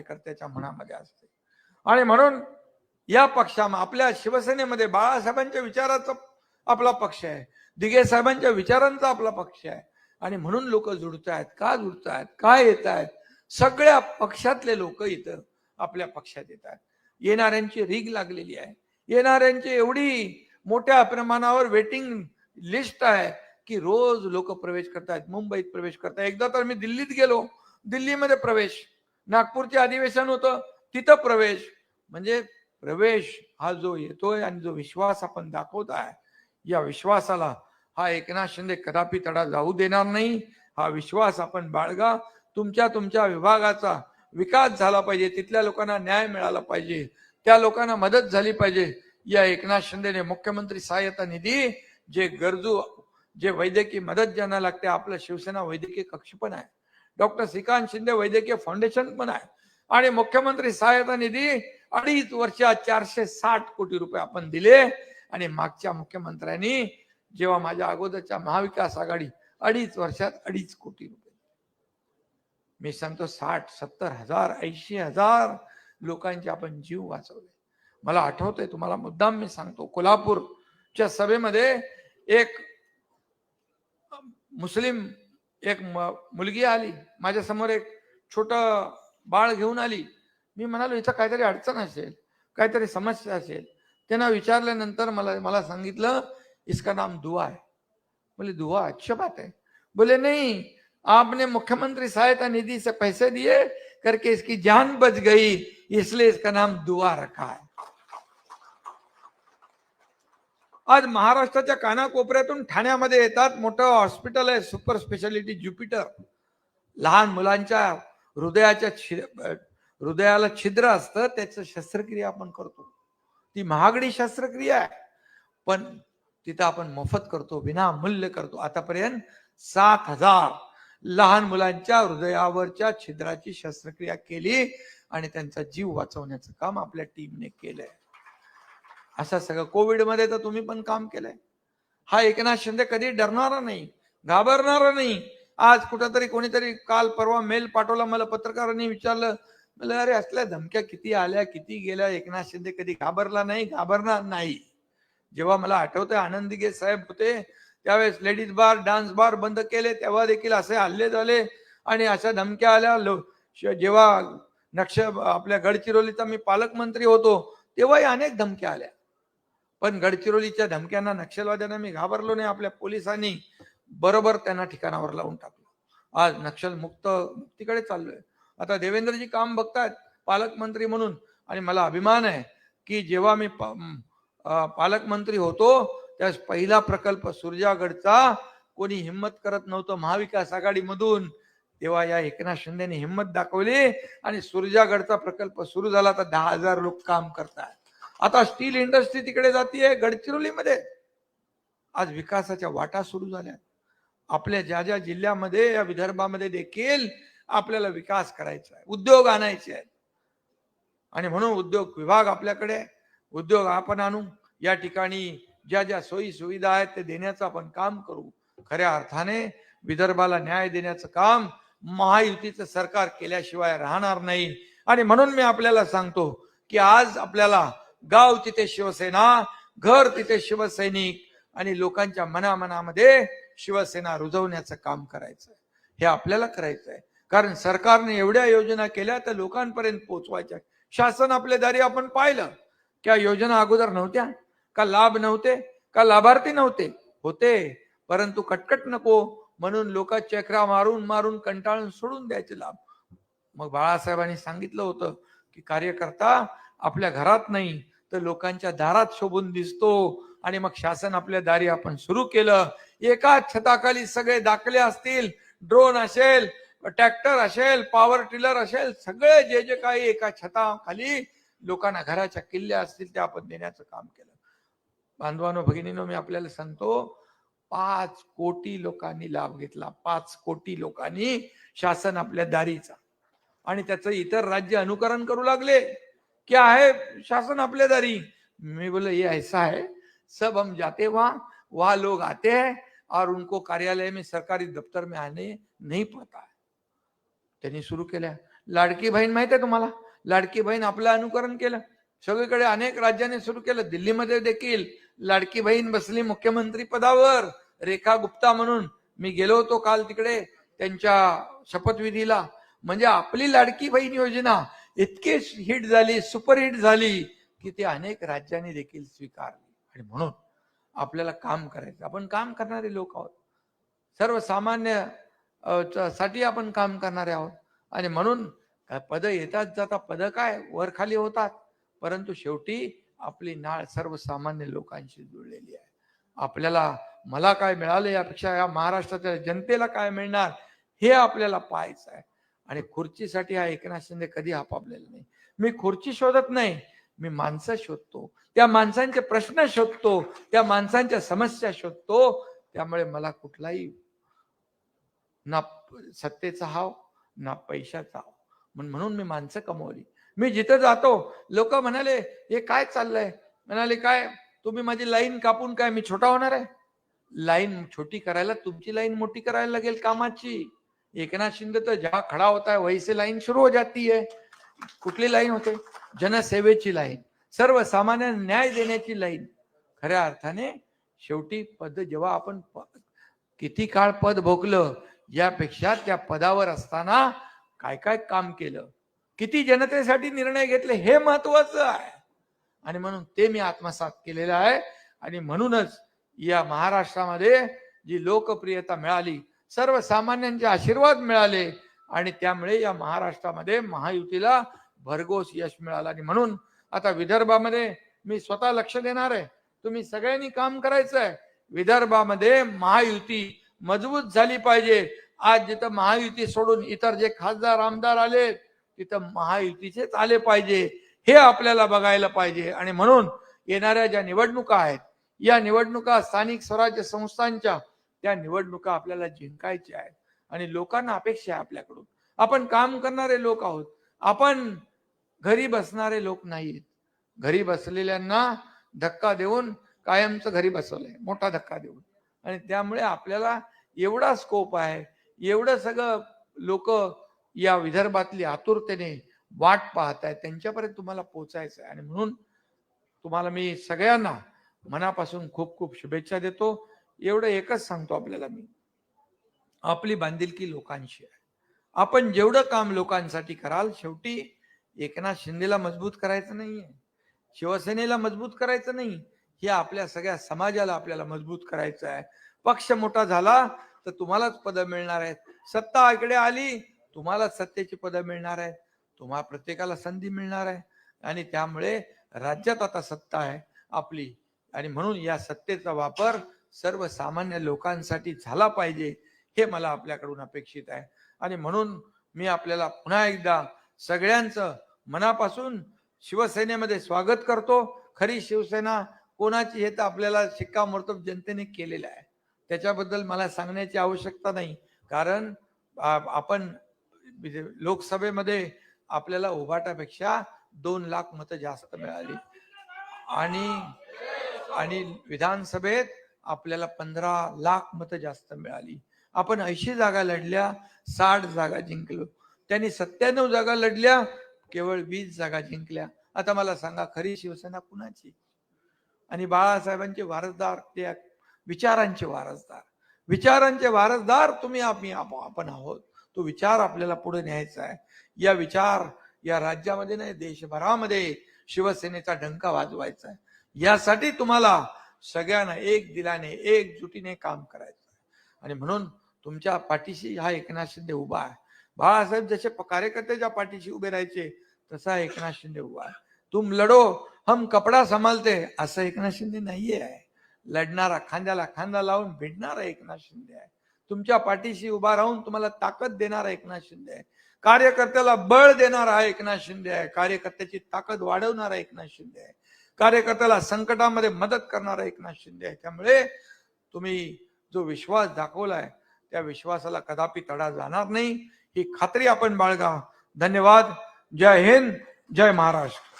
कार्यकर्त्याच्या मनामध्ये असते. आणि म्हणून या पक्षा आपल्या शिवसेनेमध्ये बाळासाहेबांच्या विचाराचा आपला पक्ष आहे. दिघे साहेबांच्या विचारांचा आपला पक्ष आहे. आणि म्हणून लोक जुडत आहेत का जुडत आहेत काय येत आहेत सगळ्या पक्षातले लोक इथं आपल्या पक्षात येत आहेत येणाऱ्यांची रीग लागलेली आहे. येणाऱ्यांची एवढी मोठ्या प्रमाणावर वेटिंग लिस्ट आहे की रोज लोक प्रवेश करतायत. मुंबईत प्रवेश करतायत. एकदा तर मी दिल्लीत गेलो. दिल्लीमध्ये प्रवेश नागपूरचे अधिवेशन होतं तिथं प्रवेश. म्हणजे प्रवेश हा जो येतोय आणि जो विश्वास आपण दाखवत आहे या विश्वासाला हा एकनाथ शिंदे कदापि तडा जाऊ देणार नाही. हा विश्वास आपण बाळगा. तुमच्या तुमच्या विभागाचा विकास झाला पाहिजे तिथल्या लोकांना न्याय मिळाला पाहिजे त्या लोकांना मदत झाली पाहिजे. या एकनाथ शिंदेने मुख्यमंत्री सहाय्यता निधी जे गरजू जे वैद्यकीय मदत ज्यांना लागते आपलं शिवसेना वैद्यकीय कक्ष पण आहे. डॉक्टर श्रीकांत शिंदे वैद्यकीय फाउंडेशन पण आहे. आणि मुख्यमंत्री सहायता निधी अडीच वर्षात चारशे साठ कोटी रुपये आपण दिले. आणि मागच्या मुख्यमंत्र्यांनी जेव्हा माझ्या अगोदरच्या महाविकास आघाडी अडीच वर्षात अडीच कोटी रुपये मी सांगतो साठ सत्तर हजार ऐंशी हजार लोकांचे आपण जीव वाचवले. मला आठवतंय तुम्हाला मुद्दाम मी सांगतो कोल्हापूरच्या सभेमध्ये एक मुस्लिम एक म- मुलगी आली माझ्यासमोर एक छोटं बाळ घेऊन आली. मी म्हणालो इथं काहीतरी अडचण असेल काहीतरी समस्या असेल. त्यांना विचारल्यानंतर मला मला सांगितलं इसका नाम दुआ आहे बोले दुआ अच्छी बात है. बोले नहीं आपने मुख्यमंत्री सहायता निधि से पैसे दिए करके इसकी जान बच गई इसलिए इसका नाम दुआ रखा है. आज महाराष्ट्राच्या कानाकोपऱ्यातून ठाण्यामध्ये येतात मोठं हॉस्पिटल आहे सुपर स्पेशालिटी ज्युपिटर. लहान मुलांच्या हृदयाच्या छिद हृदयाला छिद्र असतं त्याचं शस्त्रक्रिया आपण करतो. ती महागडी शस्त्रक्रिया आहे पण तिथं आपण मोफत करतो विनामूल्य करतो. आतापर्यंत सात हजार लहान मुलांच्या हृदयावरच्या छिद्राची शस्त्रक्रिया केली आणि त्यांचा जीव वाचवण्याचं काम आपल्या टीमने केलंय. असं सगळं. कोविडमध्ये तर तुम्ही पण काम केलंय. हा एकनाथ शिंदे कधी डरणारा नाही घाबरणारा नाही. आज कुठंतरी कोणीतरी काल परवा मेल पाठवला मला पत्रकारांनी विचारलं. म्हणलं अरे असल्या धमक्या किती आल्या किती गेल्या? एकनाथ शिंदे कधी घाबरला नाही घाबरणार नाही. जेव्हा मला आठवतंय आनंद दिघे साहेब होते त्यावेळेस लेडीज बार डान्स बार बंद केले तेव्हा देखील असे हल्ले झाले. आणि अशा धमक्या आल्या जेव्हा नक्ष आपल्या गडचिरोलीचा मी पालकमंत्री होतो तेव्हाही अनेक धमक्या आल्या. पण गडचिरोलीच्या धमक्यांना नक्षलवाद्यांना मी घाबरलो नाही आपल्या पोलिसांनी बरोबर त्यांना ठिकाणावर लावून टाकलं. आज नक्षल मुक्त मुक्तीकडे चाललोय. आता देवेंद्रजी काम बघतायत पालकमंत्री म्हणून. आणि मला अभिमान आहे की जेव्हा मी पा- पालकमंत्री होतो त्यास पहिला प्रकल्प सुरजागडचा कोणी हिंमत करत नव्हतं महाविकास आघाडीमधून. तेव्हा या एकनाथ शिंदेने हिंमत दाखवली आणि सुरजागडचा प्रकल्प सुरू झाला तर दहा हजार लोक काम करतात आता स्टील इंडस्ट्री तिकडे जातीये गडचिरोलीमध्ये. आज विकासाच्या वाटा सुरू झाल्या. आपल्या ज्या ज्या जिल्ह्यामध्ये या विदर्भामध्ये देखील आपल्याला विकास करायचा आहे उद्योग आणायचे आहेत. आणि म्हणून उद्योग विभाग आपल्याकडे उद्योग आपण आणू. या ठिकाणी ज्या ज्या सोयी सुविधा आहेत ते देण्याचं आपण काम करू. खऱ्या अर्थाने विदर्भाला न्याय देण्याचं काम महायुतीचं सरकार केल्याशिवाय राहणार नाही. आणि म्हणून मी आपल्याला सांगतो की आज आपल्याला गाव तिथे शिवसेना घर तिथे शिवसैनिक आणि लोकांच्या मनामनामध्ये शिवसेना रुजवण्याचं काम करायचं हे आपल्याला करायचं आहे कारण सरकारने एवढ्या योजना केल्या तर लोकांपर्यंत पोहोचवायच्या. शासन आपल्या दारी आपण पाहिलं. की योजना अगोदर नव्हत्या? का लाभ नव्हते? का लाभार्थी नव्हते? होते. परंतु कटकट नको म्हणून लोक चक्रा मारून मारून कंटाळून सोडून द्यायचे लाभ. मग बाळासाहेबांनी सांगितलं होतं की कार्यकर्ता आपल्या घरात नाही तर लोकांच्या दारात शोभून दिसतो. आणि मग शासन आपल्या दारी आपण सुरू केलं. एकाच छताखाली सगळे दाखले असतील. ड्रोन असेल ट्रॅक्टर असेल पॉवर टिलर असेल सगळे जे जे काही एका छताखाली लोकांना घराच्या किल्ल्या असतील त्या आपण देण्याचं काम केलं. बांधवानो भगिनीनो मी आपल्याला सांगतो पाच कोटी लोकांनी लाभ घेतला. पाच कोटी लोकांनी शासन आपल्या दारीचा. आणि त्याचं इतर राज्य अनुकरण करू लागले. क्या है शासन अपने दारी मैं बोले ये ऐसा है सब हम जाते वहां वहां लोग आते हैं और उनको कार्यालय में सरकारी दफ्तर में आने नहीं पड़ता है। त्यांनी सुरू केल्या लाडकी बहीण माहीत आहे तुम्हाला? लाडकी बहीण आपलं अनुकरण केलं. सगळीकडे अनेक राज्यांनी सुरू केलं. दिल्लीमध्ये देखील लाडकी बहीण बसली मुख्यमंत्री पदावर. रेखा गुप्ता म्हणून मी गेलो होतो काल तिकडे. त्यांच्या शपथविधीला. म्हणजे आपली लाडकी बहीण योजना इतकी हिट झाली सुपरहिट झाली की ती अनेक राज्यांनी देखील स्वीकारली. आणि म्हणून आपल्याला काम करायचं. आपण काम करणारे लोक आहोत. सर्वसामान्यसाठी आपण काम करणारे आहोत. आणि म्हणून काय पद येतात जाता पद काय? वर खाली होतात. परंतु शेवटी आपली नाळ सर्वसामान्य लोकांशी जुळलेली आहे. आपल्याला मला काय मिळालं यापेक्षा या महाराष्ट्राच्या जनतेला काय मिळणार हे आपल्याला पाहायचं आहे. आणि खुर्चीसाठी हा एकनाथ शिंदे कधी आपापलेला नाही. मी खुर्ची शोधत नाही मी माणसं शोधतो. त्या माणसांचे प्रश्न शोधतो त्या माणसांच्या समस्या शोधतो. त्यामुळे मला कुठलाही ना सत्तेचा हाव ना पैशाचा हाव. म्हणून मी माणसं कमवली. मी जिथं जातो लोक म्हणाले हे काय चाललंय? म्हणाले काय तुम्ही माझी लाईन कापून काय मी छोटा होणार आहे? लाईन छोटी करायला तुमची लाईन मोठी करायला लागेल कामाची. एकनाथ शिंदे तर जेव्हा खडा होता है वही से लाईन सुरू हो जाती है. कुठली लाईन होते? जनसेवेची लाईन. सर्वसामान्य न्याय देण्याची लाईन. खऱ्या अर्थाने शेवटी पद जेव्हा आपण प- किती काळ पद भोगलं यापेक्षा त्या पदावर असताना काय काय काम केलं? किती जनतेसाठी निर्णय घेतले हे महत्वाचं आहे. आणि म्हणून ते मी आत्मसात केलेलं आहे. आणि म्हणूनच या महाराष्ट्रामध्ये जी लोकप्रियता मिळाली सर्वसामान्यांचे आशीर्वाद मिळाले आणि त्यामुळे या महाराष्ट्रामध्ये महायुतीला भरघोस यश मिळालं. आणि म्हणून आता विदर्भामध्ये मी स्वतः लक्ष देणार आहे. तुम्ही सगळ्यांनी काम करायचं आहे. विदर्भामध्ये महायुती मजबूत झाली पाहिजे. आज जिथं महायुती सोडून इतर जे खासदार आमदार आले तिथं महायुतीचेच आले पाहिजे. हे आपल्याला बघायला पाहिजे. आणि म्हणून येणाऱ्या ज्या निवडणुका आहेत या निवडणुका स्थानिक स्वराज्य संस्थांच्या त्या निवडणुका आपल्याला जिंकायच्या आहेत. आणि लोकांना अपेक्षा आहे आपल्याकडून. आपण काम करणारे लोक आहोत. आपण घरी बसणारे लोक नाहीत घरी बसलेल्यांना धक्का देऊन कायमचं घरी बसवलंय. मोठा धक्का देऊन. आणि त्यामुळे आपल्याला एवढा स्कोप आहे. एवढं सगळं लोक या विदर्भातली आतुरतेने वाट पाहत आहेत. त्यांच्यापर्यंत तुम्हाला पोचायचं आहे. आणि म्हणून तुम्हाला मी सगळ्यांना मनापासून खूप खूप शुभेच्छा देतो. एवढं एकच सांगतो आपल्याला मी. आपली बांधिलकी लोकांशी आहे. आपण जेवढं काम लोकांसाठी कराल शेवटी एकनाथ शिंदेला मजबूत करायचं नाहीये. शिवसेनेला मजबूत करायचं नाही. हे आपल्या सगळ्या समाजाला आपल्याला मजबूत करायचं आहे. पक्ष मोठा झाला तर तुम्हालाच पदं मिळणार आहेत. सत्ता इकडे आली तुम्हालाच सत्तेची पदं मिळणार आहेत. तुम्हा प्रत्येकाला संधी मिळणार आहे. आणि त्यामुळे राज्यात आता सत्ता आहे आपली. आणि म्हणून या सत्तेचा वापर सर्वसामान्य लोकांसाठी झाला पाहिजे हे मला आपल्याकडून अपेक्षित आहे. आणि म्हणून मी आपल्याला पुन्हा एकदा सगळ्यांचं मनापासून शिवसेनेमध्ये स्वागत करतो. खरी शिवसेना कोणाची हे तर आपल्याला शिक्कामोर्तब जनतेने केलेलं आहे. त्याच्याबद्दल मला सांगण्याची आवश्यकता नाही. कारण आपण म्हणजे लोकसभेमध्ये आपल्याला उभाटापेक्षा दोन लाख मतं जास्त मिळाली. आणि आणि विधानसभेत आपल्याला पंधरा लाख मतं जास्त मिळाली. आपण ऐंशी जागा लढल्या साठ जागा जिंकलो. त्यांनी सत्त्याण्णव जागा लढल्या केवळ वीस जागा जिंकल्या. आता मला सांगा खरी शिवसेना कुणाची? आणि बाळासाहेबांचे वारसदार ते विचारांचे वारसदार. विचारांचे वारसदार तुम्ही आम्ही आप- आपण आहोत. तो विचार आपल्याला पुढे न्यायचा आहे. या विचार या राज्यामध्ये नाही देशभरामध्ये शिवसेनेचा डंका वाजवायचा आहे. यासाठी तुम्हाला सगळ्यांना एक दिलाने एकजुटीने काम करायचं आणि म्हणून तुमच्या पाठीशी हा एकनाथ शिंदे उभा आहे. बाळासाहेब जसे प- कार्यकर्त्याच्या पाठीशी उभे राहायचे तसा एकनाथ शिंदे उभा आहे. तुम लढो हम कपडा संभालते असं एकनाथ शिंदे नाहीये. आहे लढणारा खांद्याला खांदा लावून भिडणारा एकनाथ शिंदे आहे. तुमच्या पाठीशी उभा राहून तुम्हाला ताकद देणारा एकनाथ शिंदे आहे. कार्यकर्त्याला बळ देणारा हा एकनाथ शिंदे आहे. कार्यकर्त्याची ताकद वाढवणारा एकनाथ शिंदे आहे. कार्यकर्त्याला संकटामध्ये मदत करणारा एकनाथ शिंदे आहे. त्यामुळे तुम्ही जो विश्वास दाखवलाय त्या विश्वासाला कदापि तडा जाणार नाही. ही खात्री आपण बाळगा. धन्यवाद. जय हिंद. जय महाराष्ट्र.